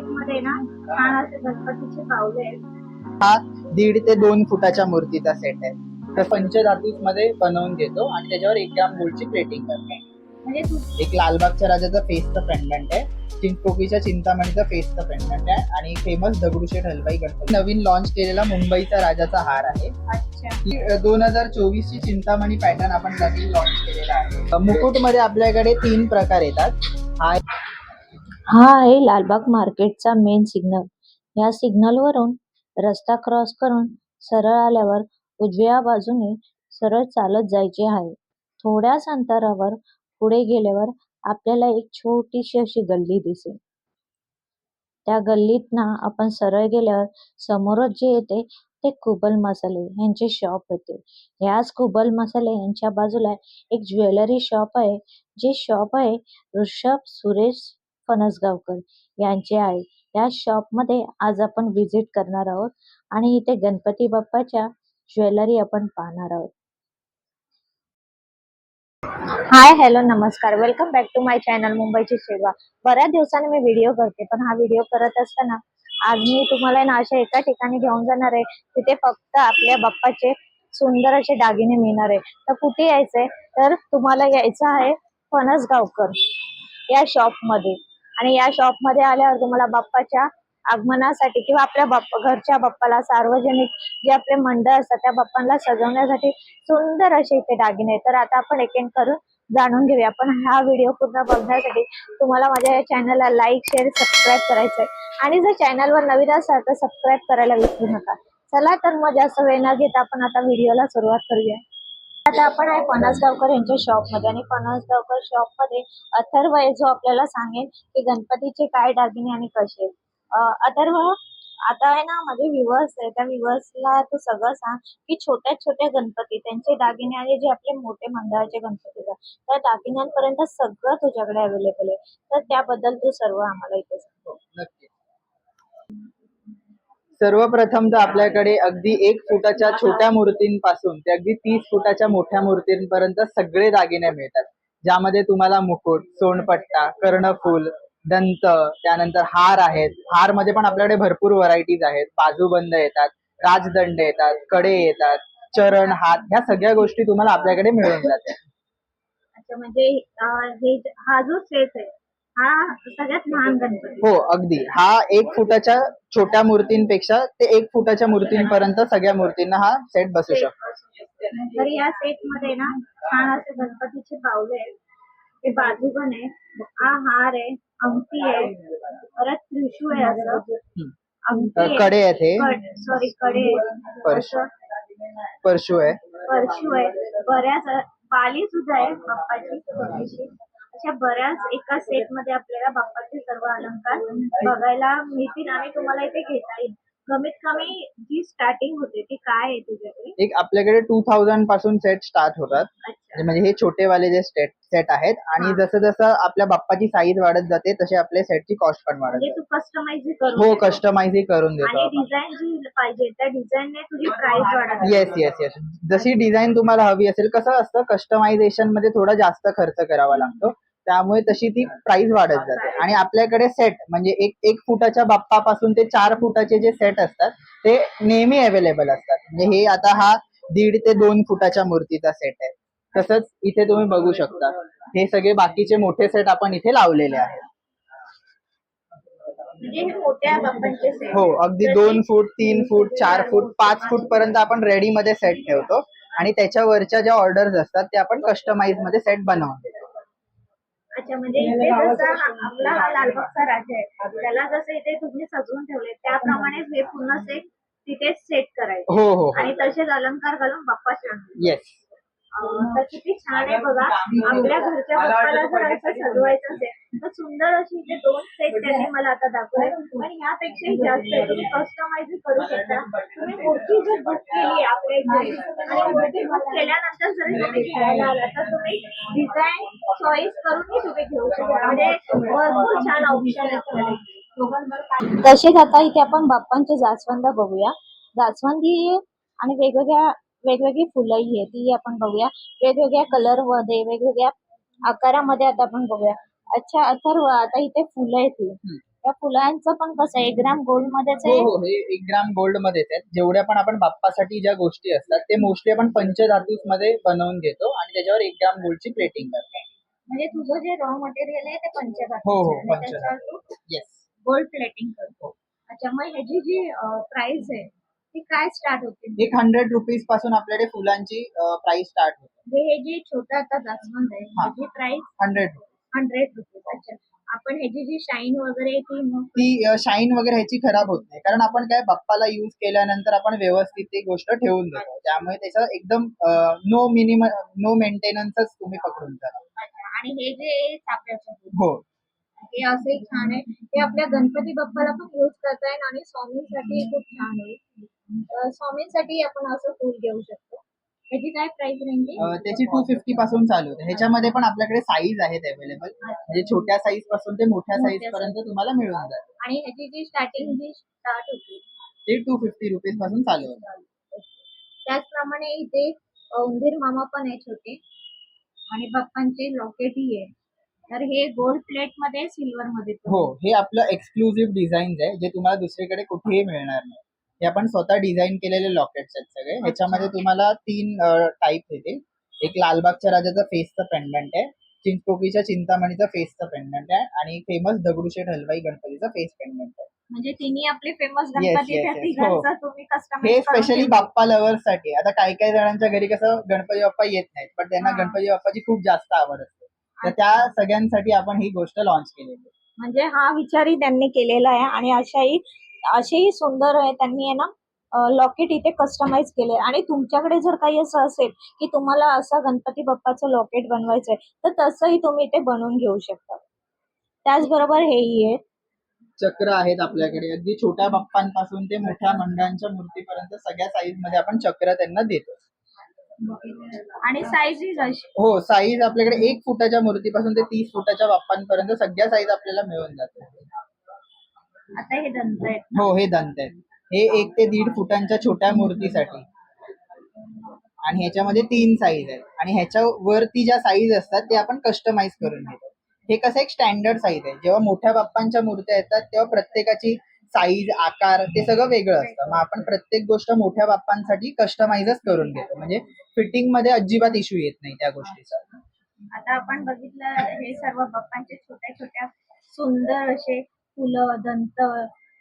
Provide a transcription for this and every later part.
मध्ये ना छान असे गणपतीचे पावले आहेत. हा दीड ते दोन फुटाच्या मूर्तीचा सेट आहे. तर पंचधातूसमध्ये बनवून घेतो आणि त्याच्यावर एक ग्राम गोल्डची प्लेटिंग करतो. म्हणजे तू एक लालबागच्या राजाचा फेसचं पेंडंट आहे. चिंचपोकीच्या चिंतामणीचा फेसचं पेंडंट आहे. आणि फेमस दगडूशेठ हलवाई गणपती. नवीन लॉन्च केलेला मुंबईचा राजाचा हार आहे. अच्छा. दोन हजार चोवीस ची चिंतामणी पॅटर्न आपण नवीन लॉन्च केलेला आहे. मुकुटमध्ये आपल्याकडे तीन प्रकार येतात. हा हा आहे लालबाग मार्केटचा मेन सिग्नल या सिग्नलवरून रस्ता क्रॉस करून सरळ आल्यावर उजव्या बाजूने सरळ चालत जायचे आहे. थोड्याच अंतरावर पुढे गेल्यावर आपल्याला एक छोटीशी अशी गल्ली दिसेल. त्या गल्लीत ना आपण सरळ गेल्यावर समोरच जे येते ते कुबल मसाले यांचे शॉप होते. याच कुबल मसाले यांच्या बाजूला एक ज्वेलरी शॉप आहे. जे शॉप आहे ऋषभ सुरेश फणसगावकर यांचे आहे या शॉपमध्ये आज आपण व्हिजिट करणार आहोत आणि इथे गणपती बाप्पाच्या ज्वेलरी आपण पाहणार आहोत. हाय हॅलो नमस्कार. Welcome back to my channel मुंबईची सेवा. बऱ्याच दिवसांनी मी व्हिडिओ करते पण हा व्हिडिओ करत असताना आज मी तुम्हाला ना अशा एका ठिकाणी घेऊन जाणार आहे तिथे फक्त आपल्या बाप्पाचे सुंदर असे दागिने मिळणार आहे. तर कुठे यायचंय? तर तुम्हाला यायचं आहे फणसगावकर या शॉपमध्ये आणि या शॉपमध्ये आल्यावर तुम्हाला बाप्पाच्या आगमनासाठी किंवा आपल्या बाप्पा घरच्या बाप्पाला सार्वजनिक जे आपले मंडळ असतात त्या बाप्पांना सजवण्यासाठी सुंदर असे इथे दागिने. तर आता आपण एक एक करून जाणून घेऊया. पण हा व्हिडिओ पूर्ण बघण्यासाठी तुम्हाला माझ्या या चॅनलला लाईक शेअर सबस्क्राईब करायचं आहे आणि जर चॅनलवर नवीन असाल तर सबस्क्राईब करायला विसरू नका. चला तर मग जास्त वेळ न घेता आपण आता व्हिडिओला सुरुवात करूया. आता आपण आहे पणसगावकर यांच्या शॉपमध्ये आणि पणसगावकर शॉपमध्ये अथर्व आहे जो आपल्याला सांगेल की गणपतीचे काय दागिने आणि कसे. अथर्व आता आहे ना माझे व्ह्युअर्स आहे त्या व्ह्युअर्सला तू सगळं सांग की छोट्या छोट्या गणपती त्यांचे दागिने आणि जे आपले मोठे मंडळाचे गणपती आहेत, त्या दागिन्यांपर्यंत सगळं तुझ्याकडे अवेलेबल आहे. तर त्याबद्दल तू सर्व आम्हाला इथे सांगतो हो, नक्की. सर्वप्रथम तर आपल्याकडे अगदी एक फुटाच्या छोट्या मूर्तींपासून ते अगदी तीस फुटाच्या मोठ्या मूर्तींपर्यंत सगळे दागिने मिळतात. ज्यामध्ये तुम्हाला मुकुट सोनपट्टा कर्णफूल दंत त्यानंतर हार आहेत. हारमध्ये पण आपल्याकडे भरपूर व्हरायटीज आहेत. बाजूबंद येतात राजदंड येतात कडे येतात चरण हात ह्या सगळ्या गोष्टी तुम्हाला आपल्याकडे मिळून जातात. म्हणजे हा जो सेट आहे हा सगळ्यात लहान गणपती. हो अगदी. हा एक फुटाच्या छोट्या मूर्तींपेक्षा ते एक फुटाच्या मूर्तींपर्यंत सगळ्या मूर्तींना हा सेट बसू शकतो. तर या सेटमध्ये ना छान असे गणपतीचे पावले आहेत. ते बाजूबन आहे. हा हार आहे अंगठी आहे परत त्रिशूळ आहे असं. अंगठी कडे आहेत हे सॉरी कडे परशु. असं. परशू आहे. परशू आहे. बऱ्याच पाली सुद्धा आहे बाप्पाची. छोटीशी अशा बऱ्याच एका सेटमध्ये आपल्याला बाप्पाचे सर्व अलंकार बघायला मिळतील आणि तुम्हाला इथे घेता येईल. कमीत कमी जी स्टार्टिंग होते ती काय आहे तुझ्याकडे? एक आपल्याकडे टू थाउजंडपासून सेट स्टार्ट होतात. म्हणजे हे छोटेवाले जे सेट सेट आहेत आणि. जसं जसं आपल्या बाप्पाची साईज वाढत जाते तसे आपल्या सेटची कॉस्ट पण वाढत म्हणजे जाते. तू कस्टमाइज करून हो. कस्टमाइज करून देतो येस येस येस जशी डिझाईन तुम्हाला हवी असेल कसं असतं कस्टमायझेशनमध्ये थोडा जास्त खर्च करावा लागतो. त्यामुळे तशी ती प्राइस वाढत जाते. आणि आपल्याकडे सेट म्हणजे एक एक फुटाच्या बाप्पापासून ते चार फुटाचे जे सेट असतात ते नेहमी अवेलेबल असतात. म्हणजे हे आता हा दीड ते दोन फुटाच्या मूर्तीचा सेट आहे. तसंच इथे तुम्ही बघू शकता. हे सगळे बाकीचे मोठे सेट आपण इथे लावलेले आहेत. म्हणजे हे अगदी दोन फूट तीन फूट चार फूट पाच फूट पर्यंत आपण रेडी मध्ये सेट ठेवतो. आणि त्याच्यावरच्या ज्या ऑर्डर्स असतात ते आपण कस्टमाइजमध्ये सेट बनवून देतो अच्छा म्हणजे इथे जसा हा- आपला हा लालबागचा राजा आहे त्याला जसं इथे तुम्ही सजवून ठेवले त्याप्रमाणेच हे पूर्ण सेट तिथे सेट करायचे. हो हो आणि तसेच अलंकार घालून बाप्पा छान येस तर किती छान आहे बघा आपल्या घरच्या बाप्पाला जर असं सजवायचं असेल तर सुंदर अशी इथे दोन सेट त्यांनी मला आता दाखवले. पण ह्यापेक्षाही जास्त. तुम्ही कस्टमाइज करू शकता. तुम्ही मूर्ती जर बुक केली आपल्या इथे आणि मूर्ती बुक केल्यानंतर जरी तुम्ही घ्यायला आला तर तुम्ही डिझाईन चॉईस करूनही तुम्ही घेऊ शकता. म्हणजे भरपूर छान ऑप्शन आहे तसेच आता इथे आपण बाप्पांचे जास्वंद बघूया. जास्वंदी आणि वेगवेगळ्या वेगवेगळी फुलंही आहे ती आपण बघूया. वेगवेगळ्या कलरमध्ये वेगवेगळ्या आकारामध्ये आता आपण बघूया. अच्छा अथर्व आता इथे फुलं आहेत ही. या फुलांचं पण कसं एक ग्राम गोल्ड मध्येच हो आहे? हो हे एक ग्राम गोल्ड मध्येच आहेत जेवढ्या पण आपण बाप्पासाठी ज्या गोष्टी असतात ते मोस्टली आपण पंचधातूसमध्ये बनवून घेतो आणि त्याच्यावर एक ग्राम गोल्डची प्लेटिंग करतो. म्हणजे तुझं जे रॉ मटेरियल आहे ते पंचधातू हो, हो, आणि पंचधातू. येस गोल्ड प्लेटिंग करतो. अच्छा मग ह्याची जी प्राइस आहे ती काय स्टार्ट होते? एक हंड्रेड रुपीजपासून आपल्याकडे फुलांची प्राइस स्टार्ट होते. म्हणजे हे जे छोटं आता जास्वंद आहे हा. त्याची प्राइस हंड्रेड हंड्रेड रुपीज अच्छा. आपण ह्याची जी शाईन वगैरे ती मग? ती शाईन वगैरे ह्याची खराब होत नाही. कारण आपण काय बाप्पाला युज केल्यानंतर आपण व्यवस्थित ती गोष्ट ठेवून देतो. त्यामुळे त्याचं एकदम नो मिनिमम नो मेंटेनन्सच तुम्ही पकडून अच्छा. आणि हे जे चाफ्याचं हो. हे असे छान आहे. हे आपल्या गणपती बाप्पाला पण युज करता येईल आणि स्वामींसाठी खूप छान आहे. अं, स्वामींसाठी आपण असं फूल घेऊ शकतो. त्याची काय प्राइस रेंज अ, त्याची टू फिफ्टी पासून चालू होते. ह्याच्यामध्ये पण आपल्याकडे साईज आहेत अवेलेबल म्हणजे छोट्या साईजपासून ते मोठ्या साईज पर्यंत तुम्हाला मिळून जाते आणि ह्याची जी स्टार्टिंग जी स्टार्ट होती. ते टू फिफ्टी रुपीजपासून चालू होते. त्याचप्रमाणे इथे उंदीर मामा पण आहे छोटे. आणि बाप्पांचे लॉकेटही आहे तर हे गोल्ड प्लेटमध्ये सिल्वर मध्ये. हो हे आपलं एक्सक्लुझिव्ह डिझाईन आहे जे तुम्हाला दुसरीकडे कुठेही मिळणार नाही. हे आपण स्वतः डिझाईन केलेले लॉकेट्स आहेत सगळे. ह्याच्यामध्ये तुम्हाला तीन टाईप येतील. एक लालबागच्या राजाचा फेसचं पेंडंट आहे. चिंचपोकीच्या चिंतामणीचा फेसचं पेंडंट आहे. आणि फेमस दगडूशेठ हलवाई गणपतीचा फेस पेंडंट आहे. म्हणजे तिन्ही आपले फेमस गणपती हो. हे स्पेशली बाप्पा लवर्ससाठी आता काही काही जणांच्या घरी कसं गणपती बाप्पा येत नाहीत. पण त्यांना. गणपती बाप्पाची खूप जास्त आवड असते. तर त्या सगळ्यांसाठी आपण ही गोष्ट लॉन्च केलेली. म्हणजे हा विचारही त्यांनी केलेला आहे. आणि अशाही असेही सुंदर आहे. त्यांनी आहे ना लॉकेट इथे कस्टमाइज केले. आणि तुमच्याकडे जर काही असं असेल की तुम्हाला असं गणपती बाप्पाचं लॉकेट बनवायचंय तर तसंही तुम्ही इथे बनवून घेऊ शकता. त्याचबरोबर हेही आहे. चक्र आहेत आपल्याकडे. अगदी छोट्या बाप्पांपासून ते मोठ्या मंडळांच्या मूर्तीपर्यंत सगळ्या साईजमध्ये आपण चक्र त्यांना देतो. आणि साईज अशी. हो साईज आपल्याकडे एक फुटाच्या मूर्तीपासून ते तीस फुटाच्या बाप्पांपर्यंत सगळ्या साईज आपल्याला मिळून जातात. आता हे दंत आहेत हो हे दंत आहेत. हे एक ते दीड फुटांच्या छोट्या मूर्तीसाठी. आणि ह्याच्यामध्ये तीन साईज आहेत. आणि ह्याच्या वरती ज्या साईज असतात ते आपण कस्टमाइज करून घेतो. हे कसं एक स्टँडर्ड साईज आहे. जेव्हा मोठ्या बाप्पांच्या मूर्त्या येतात तेव्हा प्रत्येकाची साईज आकार ते सगळं वेगळं असतं. मग आपण प्रत्येक गोष्ट मोठ्या बाप्पांसाठी कस्टमाइजच करून घेतो. म्हणजे फिटिंगमध्ये अजिबात इश्यू येत नाही त्या गोष्टीचा. आता आपण बघितलं हे सर्व बाप्पांचे छोट्या छोट्या सुंदर असे फुलं दंत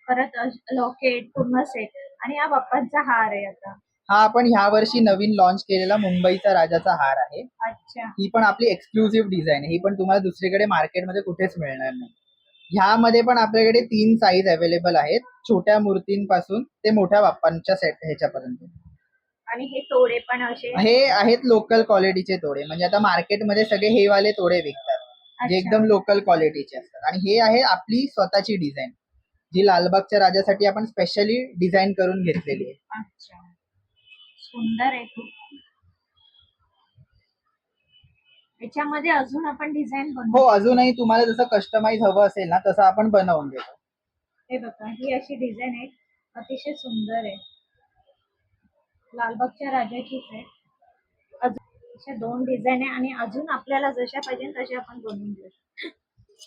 परत लॉकेट पूर्ण सेट आणि हा बाप्पांचा हार आहे आता. हा आपण ह्या वर्षी नवीन लॉन्च केलेला मुंबईचा राजाचा हार आहे. अच्छा. ही पण आपली एक्सक्लुझिव्ह डिझाईन आहे. ही पण तुम्हाला दुसरीकडे मार्केटमध्ये कुठेच मिळणार नाही. ह्यामध्ये पण आपल्याकडे तीन साईज अवेलेबल आहेत. छोट्या मूर्तींपासून ते मोठ्या बाप्पांच्या सेट ह्याच्यापर्यंत. आणि हे तोडे पण असे? हे आहेत लोकल क्वालिटीचे तोडे. म्हणजे आता मार्केटमध्ये सगळे हे वाले तोडे विकतात. जे. एकदम लोकल क्वालिटीचे असतात. आणि हे आहे आपली स्वतःची डिझाईन जी लालबागच्या राजासाठी आपण स्पेशली डिझाईन करून घेतलेली आहे. अच्छा. सुंदर आहे खूप. याच्यामध्ये अजून आपण डिझाईन हो अजूनही तुम्हाला जसं कस्टमाइज हवं असेल ना तसं आपण बनवून देतो हे बघा ही अशी डिझाईन आहे. अतिशय सुंदर आहे. लालबागच्या राजाचीच आहे. अशा दोन डिझाईन आहे आणि अजून आपल्याला जशा पाहिजे तशा आपण बनवून देऊ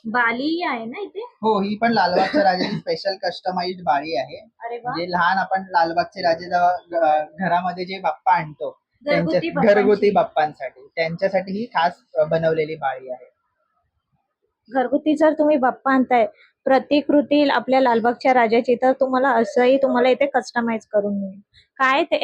बाली आहे ना इथे? हो ही पण लालबागच्या राजाची स्पेशल कस्टमाइज्ड बाळी आहे. अरे वा. म्हणजे लहान आपण लालबागचे राजे जेव्हा घरामध्ये जे बाप्पा आणतो घरगुती त्यांच्या बाप्पांची. घरगुती बाप्पांसाठी त्यांच्यासाठी ही खास बनवलेली बाळी आहे. घरगुती जर तुम्ही बाप्पा आणताय प्रतिकृती आपल्या लालबागच्या राजाची तर तुम्हाला असंही तुम्हाला इथे कस्टमाइज करून मिळेल. काय ते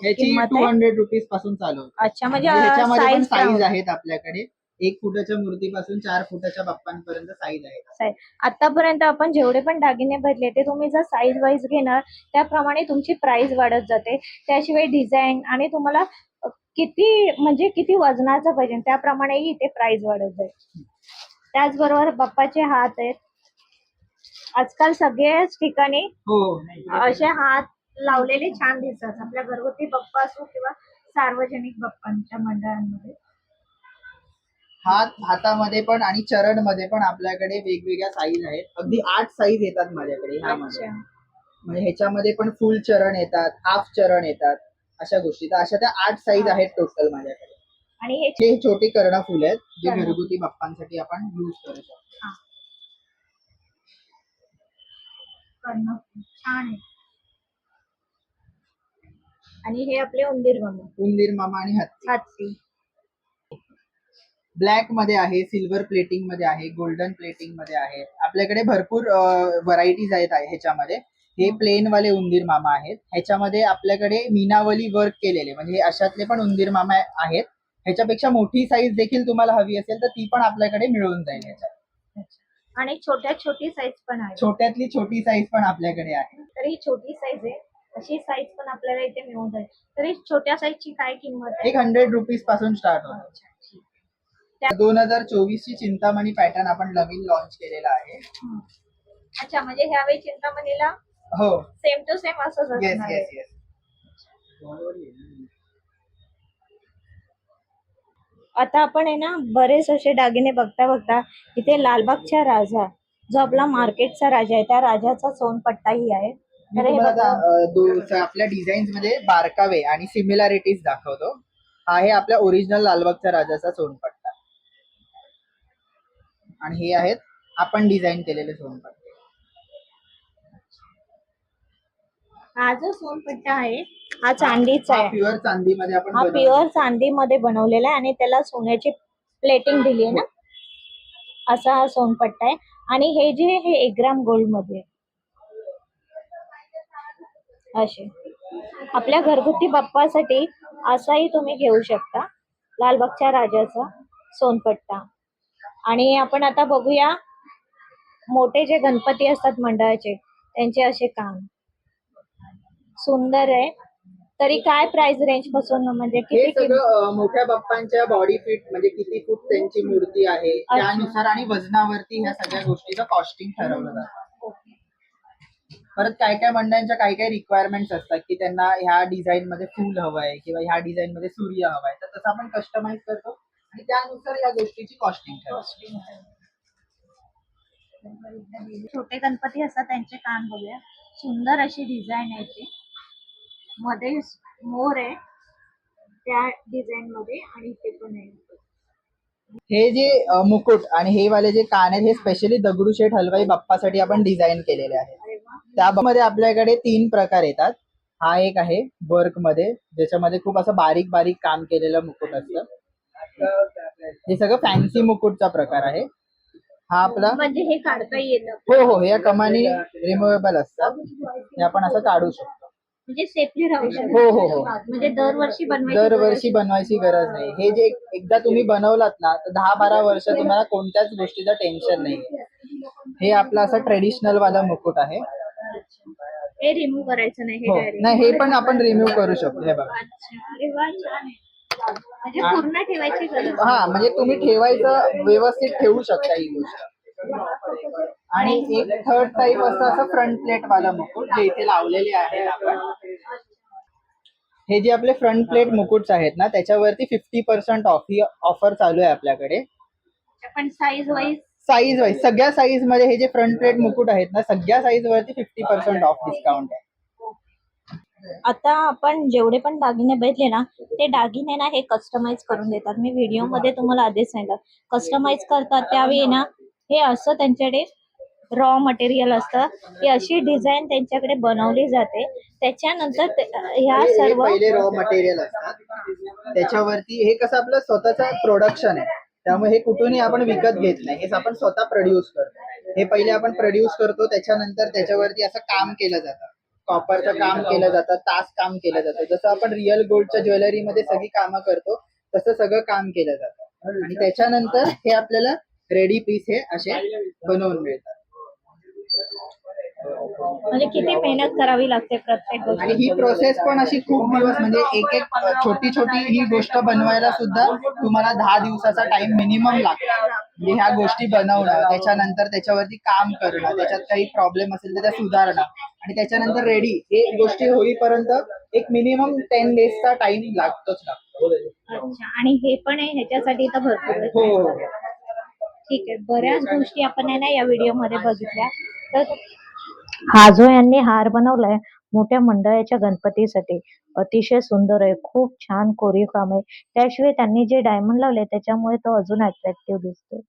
किंमत टू आहे हंड्रेड रुपीजपासून चालू होते. अच्छा म्हणजे म्हणजे ह्याच्यामध्ये पण साईज साईज आहेत आपल्याकडे. एक फुटाच्या मूर्तीपासून चार फुटाच्या बाप्पांपर्यंत साईज आहे आतापर्यंत आपण जेवढे पण दागिने भरले ते तुम्ही जर साईज वाईज घेणार त्याप्रमाणे तुमची प्राइस वाढत जाते. त्याशिवाय डिझाईन आणि तुम्हाला अ, किती म्हणजे किती वजनाचं पाहिजे त्याप्रमाणेही इथे प्राइस वाढत जाईल. त्याचबरोबर बाप्पाचे हात आहेत. आजकाल सगळ्याच ठिकाणी हो असे हात लावलेले छान दिसतात. आपल्या घरगुती बाप्पा असो किंवा सार्वजनिक बाप्पांच्या मंडळांमध्ये. हात हातामध्ये पण आणि चरणमध्ये पण आपल्याकडे वेगवेगळ्या साईज आहेत. अगदी आठ साईज येतात माझ्याकडे ह्यामध्ये म्हणजे ह्याच्यामध्ये पण फुल चरण येतात हाफ चरण येतात अशा गोष्टी. तर अशा त्या आठ साईज आहेत टोटल माझ्याकडे. आणि हे छोटी कर्ण फुल आहेत जे. घरगुती बाप्पांसाठी आपण युज करू शकतो. करणं छान आहे. आणि हे आपले उंदीर मामा. उंदीर मामा आणि हत्ती हाती ब्लॅकमध्ये आहे सिल्वर प्लेटिंगमध्ये आहे गोल्डन प्लेटिंगमध्ये आहे. आपल्याकडे भरपूर व्हरायटीज आहेत आहे ह्याच्यामध्ये. हे प्लेन वाले उंदीर मामा आहेत. ह्याच्यामध्ये आपल्याकडे मीनावली वर्क केलेले म्हणजे हे अशातले पण उंदीर मामा आहेत. ह्याच्यापेक्षा मोठी साईज देखील तुम्हाला हवी असेल तर ती पण आपल्याकडे मिळून जाईल ह्याच्यात. आणि छोट्यात छोटी साईज पण आहे. छोट्यातली छोटी साईज पण आपल्याकडे आहे. तर ही छोटी साईज आहे. अशी साईज पण आपल्याला इथे मिळून जाईल. तर छोट्या साईजची काय किंमत आहे? एक हंड्रेड रुपीजपासून स्टार्ट होतो दोन हजार चोवीस ची चिंतामणी पॅटर्न आपण नवीन लॉन्च केलेला आहे. अच्छा म्हणजे ह्यावेळी चिंतामणीला हो. सेम टू सेम असंच येस असणार येस आहे. येस आता आपण आहे ना बरेच असे दागिने बघता बघता इथे लालबागच्या राजा जो आपला मार्केटचा राजा आहे त्या राजाचा सोनपट्टाही आहे. तर हे बघा. आता, आपल्या डिझाईन्समध्ये बारकावे आणि सिमिलॅरिटीज दाखवतो. हा आहे आपल्या ओरिजिनल लालबागच्या राजाचा सोनपट्टा. आणि हे आहेत आपण डिझाईन केलेले सोनपट्टे. हा जो सोनपट्टा आहे हा चांदीचा आहे. प्युअर चांदीमध्ये आपण हा बनवलेला. प्युअर चांदीमध्ये बनवलेला आहे आणि त्याला सोन्याची प्लेटिंग दिली आहे ना? असा हा सोनपट्टा आहे. आणि हे जे आहे हे एक ग्राम गोल्डमध्ये आहे. असे. आपल्या घरगुती बाप्पासाठी असाही तुम्ही घेऊ शकता. लालबागच्या राजाचा सोनपट्टा. आणि आपण आता बघूया मोठे जे गणपती असतात मंडळाचे त्यांचे असे काम. सुंदर आहे. तरी काय प्राइस रेंजपासून म्हणजे हे किती किंमत? सगळं अ, मोठ्या बाप्पांच्या बॉडी फिट म्हणजे किती फूट त्यांची मूर्ती आहे त्यानुसार आणि वजनावरती ह्या सगळ्या गोष्टीचं कॉस्टिंग ठरवलं जातं. परत काय काय मंडळांच्या काही काही रिक्वायरमेंट्स असतात की त्यांना ह्या डिझाईन मध्ये फूल हवंय किंवा ह्या डिझाईन मध्ये सूर्य हवाय. तर तसं आपण कस्टमाइज करतो आणि त्यानुसार या गोष्टीची कॉस्टिंग ठरवतो. छोटे गणपती असतात त्यांचे कान बघूया. सुंदर अशी डिझाईन आहे ते. मध्ये मोर आहे त्या डिझाईन मध्ये आणि इथे पण आहे. हे जे मुकुट आणि हे वाले जे कान आहेत हे स्पेशली दगडूशेठ हलवाई बाप्पासाठी आपण डिझाईन केलेले वा त्यामध्ये आपल्याकडे तीन प्रकार येतात. हा एक आहे वर्कमध्ये ज्याच्यामध्ये खूप असं बारीक बारीक काम केलेलं मुकुट असतं. हे सगळं फॅन्सी मुकुटचा प्रकार आहे. हा आपला म्हणजे हे काढता येतं. हो हो या कमानी रिमुवेबल असतात हे आपण असं काढू शकतो. म्हणजे सेफली राहू शकतो. हो हो हो. म्हणजे दरवर्षी बनवायची दरवर्षी बनवायची गरज नाही. हे जे एकदा तुम्ही बनवलात ना तर दहा बारा वर्ष तुम्हाला कोणत्याच गोष्टीचं टेन्शन नाही हे आपलं असं ट्रेडिशनल वाला मुकुट आहे. हे रिमूव्ह करायचं नाही हो हे. नाही हे पण आपण रिमूव्ह करू शकतो. हे बघा. अच्छा. अरे वा छान आहे. म्हणजे पूर्ण ठेवायची गरज हा म्हणजे तुम्ही ठेवायचं व्यवस्थित ठेवू शकता ही गोष्ट. आणि एक थर्ड टाईप असं असं फ्रंट प्लेट वाला मुकुट जे इथे लावलेले आहे आपण. हे जे आपले फ्रंट प्लेट मुकुट्स आहेत ना त्याच्यावरती फिफ्टी पर्सेंट ऑफ ही ऑफर चालू आहे आपल्याकडे. पण साईज वाईज साईज वाईज सगळ्या साईजमध्ये हे जे फ्रंट प्लेट मुकुट आहेत ना सगळ्या साईज वरती फिफ्टी पर्सेंट ऑफ डिस्काउंट आहे. आता आपण जेवढे पण दागिने बघितले ना ते दागिने ना हे कस्टमाइज करून देतात. मी व्हिडिओमध्ये तुम्हाला आधीच सांगितलं. कस्टमाइज करतात त्यावेळी ना हे असं त्यांच्याकडे रॉ मटेरियल असतं. ही अशी डिझाईन त्यांच्याकडे बनवली जाते. त्याच्यानंतर ह्या सर्व पहिले रॉ मटेरियल असतात. त्याच्यावरती हे कसं आपलं स्वतःचं प्रोडक्शन आहे. त्यामुळे हे कुठूनही आपण विकत घेत नाही. हे आपण स्वतः प्रोड्यूस करतो. हे पहिले आपण प्रोड्यूस करतो त्याच्यानंतर त्याच्यावरती असं काम केलं जातं. कॉपरचं काम केलं जातं तास काम केलं जातं. जसं आपण रिअल गोल्डच्या ज्वेलरीमध्ये सगळी कामं करतो तसं सगळं काम केलं जातं. आणि त्याच्यानंतर हे आपल्याला रेडी पीस हे असे बनवून मिळतात. म्हणजे किती मेहनत करावी लागते प्रत्येक आणि गोष्टी ही प्रोसेस पण अशी खूप दिवस म्हणजे एक एक छोटी छोटी ही गोष्ट बनवायला सुद्धा तुम्हाला दहा दिवसाचा टाइम मिनिमम लागतो. म्हणजे ह्या गोष्टी बनवणं त्याच्यानंतर त्याच्यावरती काम करणं त्याच्यात काही प्रॉब्लेम असेल तर त्या सुधारणं आणि त्याच्यानंतर रेडी हे गोष्टी होईपर्यंत एक मिनिमम टेन डेजचा टाइम लागतोच लागतो अच्छा आणि हे पण आहे ह्याच्यासाठी तर भरपूर हो हो. ठीक आहे बऱ्याच गोष्टी आपण आहे ना या व्हिडिओमध्ये बघितल्या. तर हा जो यांनी हार बनवलाय. मोठ्या मंडळाच्या गणपतीसाठी. अतिशय सुंदर आहे. खूप छान कोरीव काम आहे. त्याशिवाय त्यांनी जे डायमंड लावले त्याच्यामुळे तो अजून अट्रॅक्टिव्ह दिसतो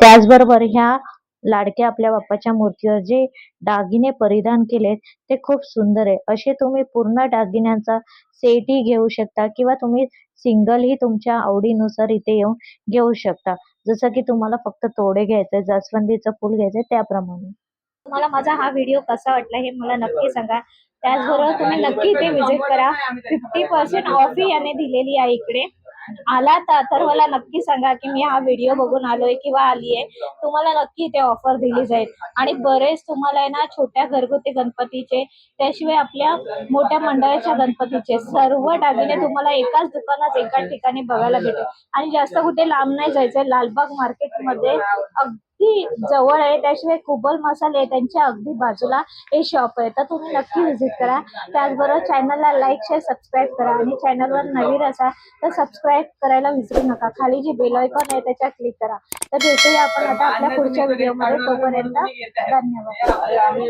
त्याचबरोबर ह्या लाडक्या आपल्या बाप्पाच्या मूर्तीवर जे दागिने परिधान केलेत ते खूप सुंदर आहे. असे तुम्ही पूर्ण दागिन्यांचा सेटही घेऊ शकता किंवा तुम्ही सिंगलही तुमच्या आवडीनुसार इथे येऊन घेऊ शकता. जसं की तुम्हाला फक्त तोडे घ्यायचे जास्वंदीचं फुल घ्यायचं त्याप्रमाणे. तुम्हाला माझा हा व्हिडिओ कसा वाटला हे मला नक्की सांगा. त्याचबरोबर तुम्ही नक्की इथे व्हिजिट करा. फिफ्टी पर्सेंट ऑफ याने दिलेली आहे इकडे. आला तर तर मला नक्की सांगा की मी हा व्हिडिओ बघून आलोय किंवा आली आहे तुम्हाला नक्की इथे ऑफर दिली जाईल. आणि बरेच तुम्हाला आहे ना छोट्या घरगुती गणपतीचे त्याशिवाय आपल्या मोठ्या मंडळाच्या गणपतीचे सर्व दागिने तुम्हाला एकाच दुकानात एकाच ठिकाणी बघायला भेटेल. आणि जास्त कुठे लांब नाही जायचंय. लालबाग मार्केटमध्ये अगदी जवळ आहे. त्याशिवाय कुबल मसाले आहे. त्यांच्या अगदी बाजूला हे शॉप आहे. तर तुम्ही नक्की व्हिजिट करा. त्याचबरोबर चॅनलला लाईक शेअर सबस्क्राईब करा. आणि चॅनलवर नवीन असाल तर सबस्क्राईब करायला विसरू नका. खाली जी बेल आयकॉन आहे त्याच्यावर क्लिक करा. तर भेटूया आपण आता आपल्या पुढच्या व्हिडिओमध्ये तोपर्यंत धन्यवाद.